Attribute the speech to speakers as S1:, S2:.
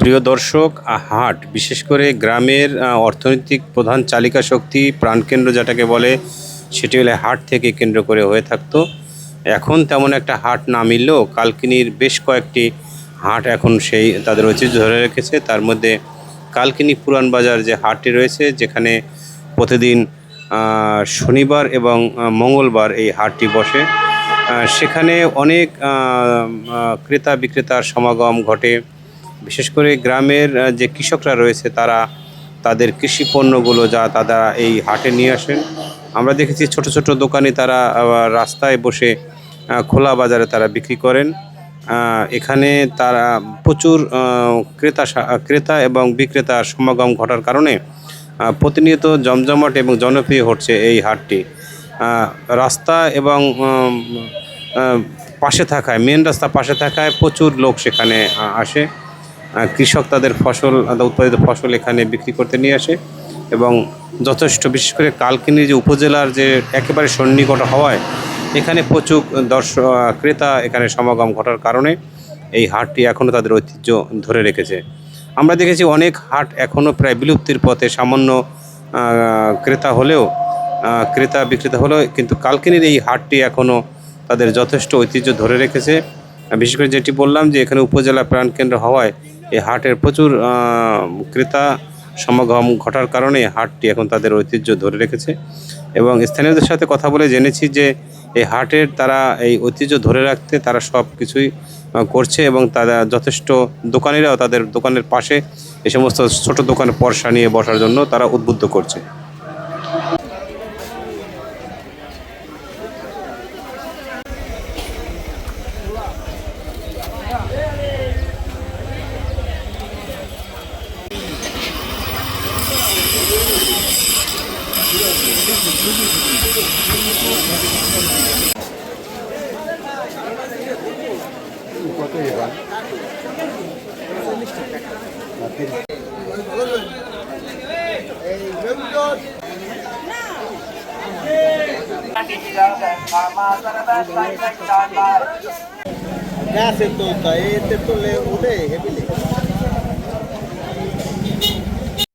S1: প্রিয় দর্শক হাট বিশেষ করে গ্রামের অর্থনৈতিক প্রধান চালিকা শক্তি, প্রাণকেন্দ্র যেটাকে বলে, সেটি হলে হাট থেকে কেন্দ্র করে হয়ে থাকতো। এখন তেমন একটা হাট না মিললেও কালকিনির বেশ কয়েকটি হাট এখন সেই তাদের ঐতিহ্য ধরে রেখেছে। তার মধ্যে কালকিনি পুরান বাজার যে হাটটি রয়েছে, যেখানে প্রতিদিন শনিবার এবং মঙ্গলবার এই হাটটি বসে। সেখানে অনেক ক্রেতা বিক্রেতার সমাগম ঘটে। বিশেষ করে গ্রামের যে কৃষকরা রয়েছে তারা তাদের কৃষি পণ্যগুলো যা তারা এই হাটে নিয়ে আসেন। আমরা দেখেছি ছোট ছোট দোকানে তারা রাস্তায় বসে খোলা বাজারে তারা বিক্রি করেন। এখানে তারা প্রচুর ক্রেতা ক্রেতা এবং বিক্রেতার সমাগম ঘটার কারণে প্রতিনিয়ত জমজমাট এবং জনপ্রিয় হচ্ছে এই হাটটি। রাস্তা এবং পাশে থাকায় মেন রাস্তা পাশে থাকায় প্রচুর লোক সেখানে আসে। কৃষক তাদের ফসল উৎপাদিত ফসল এখানে বিক্রি করতে নিয়ে আসে এবং যথেষ্ট, বিশেষ করে কালকিনি যে উপজেলার যে একেবারে সন্নিকট হওয়ায়, এখানে প্রচুর দর্শক ক্রেতা এখানে সমাগম ঘটার কারণে এই হাটটি এখনও তাদের ঐতিহ্য ধরে রেখেছে। আমরা দেখেছি অনেক হাট এখনও প্রায় বিলুপ্তির পথে সামান্য ক্রেতা হলেও ক্রেতা বিক্রেতা হলেও কিন্তু কালকিনির এই হাটটি এখনও তাদের যথেষ্ট ঐতিহ্য ধরে রেখেছে। বিশেষ করে যেটি বললাম যে এখানে উপজেলা প্রাণকেন্দ্র হওয়ায় এই হাটের প্রচুর ক্রেতা সমাগম ঘটার কারণে হাটটি এখন তাদের ঐতিহ্য ধরে রেখেছে। এবং স্থানীয়দের সাথে কথা বলে জেনেছি যে এই হাটের তারা এই ঐতিহ্য ধরে রাখতে তারা সব কিছুই করছে এবং তারা যথেষ্ট দোকানিরাও তাদের দোকানের পাশে এ সমস্ত ছোট দোকানে পরশা নিয়ে বসার জন্য তারা উদ্বুদ্ধ করছে।
S2: গাছের তো এতে তুললে উঠে হেবিলে